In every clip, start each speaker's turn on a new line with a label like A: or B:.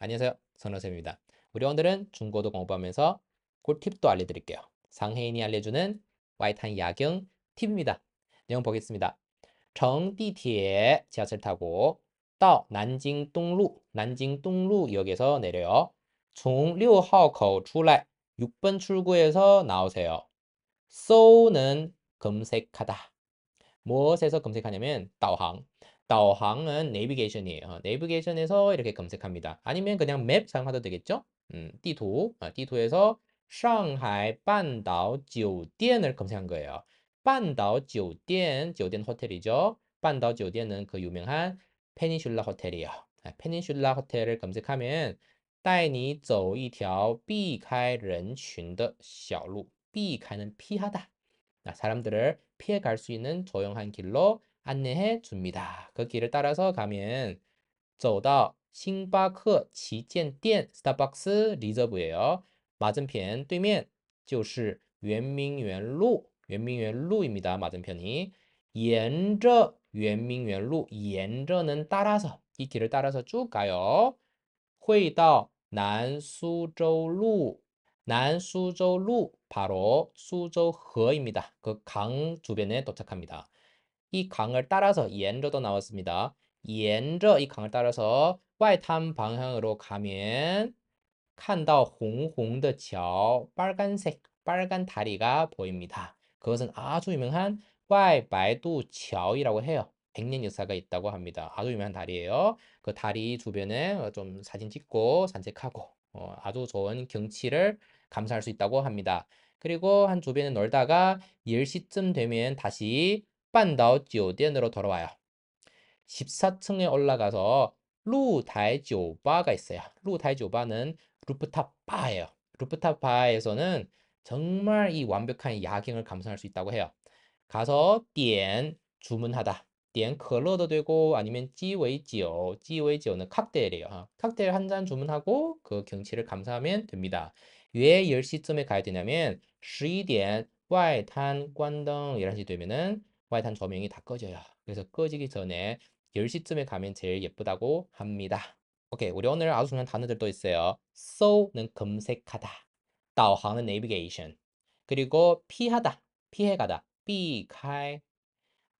A: 안녕하세요. 선호쌤입니다. 우리 오늘은 중고도 공부하면서 꿀팁도 알려드릴게요. 상해인이 알려주는 와이탄 야경 팁입니다. 내용 보겠습니다. 乘地铁 지하철 타고 到 난징동루 난징동루역에서 내려요. 从 6号口 出来 6번 출구에서 나오세요.搜는 검색하다. 무엇에서 검색하냐면 导航 导航은 내비게이션이에요. 내비게이션에서 이렇게 검색합니다. 아니면 그냥 맵 사용하도 되겠죠? 음, 띠도, 아, 띠도에서 상하이 반다오 酒店을 검색한 거예요. 반다오 酒店, 酒店 호텔이죠. 반다오 酒店은 그 유명한 페닌슐라 호텔이에요. 아, 페닌슐라 호텔을 검색하면 带你走一条避开人群的小路.避开는 피하다. 사람들을 피해 갈 수 있는 조용한 길로 안내해 줍니다. 그 길을 따라서 가면 走到 싱바크 지젠店 스타벅스 리저브예요. 맞은편 对面 就是 圆明园路 圆明园路입니다. 맞은편이 沿着 圆明园路 沿着는 따라서 이 길을 따라서 쭉 가요. 会到 南苏州路 난수조루 바로 수조허입니다. 그 강 주변에 도착합니다. 이 강을 따라서 옌저도 나왔습니다. 옌저 이 강을 따라서 와이탄 방향으로 가면 칸다 홍홍의 桥 빨간색 빨간 다리가 보입니다. 그것은 아주 유명한 와이바이두 桥이라고 해요. 백년 역사가 있다고 합니다. 아주 유명한 다리예요. 그 다리 주변에 어, 좀 사진 찍고 산책하고 어, 아주 좋은 경치를 감상할 수 있다고 합니다. 그리고 한 주변에 놀다가 10시쯤 되면 다시 반다오 지오디엔으로 돌아와요. 14층에 올라가서 루다이 지오바가 있어요. 루다이 지오바는 루프탑 바예요. 루프탑 바에서는 정말 이 완벽한 야경을 감상할 수 있다고 해요. 가서 띠엔 주문하다. 点 可乐도 되고 아니면 찌웨이지오, 찌웨이지오는 칵테일이에요. 칵테일 한 잔 주문하고 그 경치를 감상하면 됩니다. 왜 10시쯤에 가야 되냐면 11点 外滩 관등 이런 식이 되면은 와이탄 조명이 다 꺼져요. 그래서 꺼지기 전에 10시쯤에 가면 제일 예쁘다고 합니다. 오케이, 우리 오늘 아주 중요한 단어들도 있어요. so는 검색하다, 导航은 navigation, 그리고 피하다, 피해가다, 避开,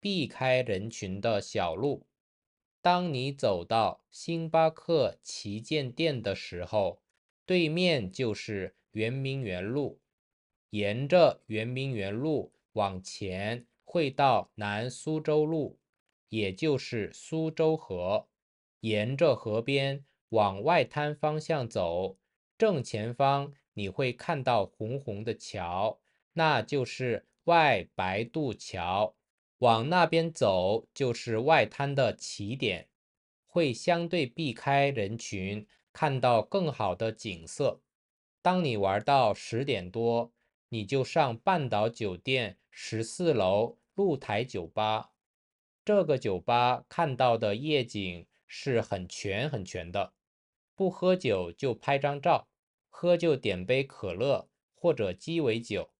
A: 避开人群的小路。当你走到星巴克旗舰店的时候，对面就是圆明园路，沿着圆明园路往前会到南苏州路，也就是苏州河。沿着河边往外滩方向走，正前方你会看到红红的桥，那就是外白渡桥。往那边走就是外滩的起点，会相对避开人群，看到更好的景色。当你玩到十点多，你就上半岛酒店十四楼露台酒吧。这个酒吧看到的夜景是很全很全的，不喝酒就拍张照，喝就点杯可乐或者鸡尾酒。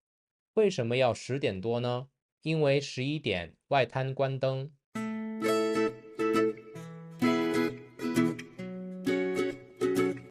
A: 为什么要十点多呢？因为十一点外滩关灯，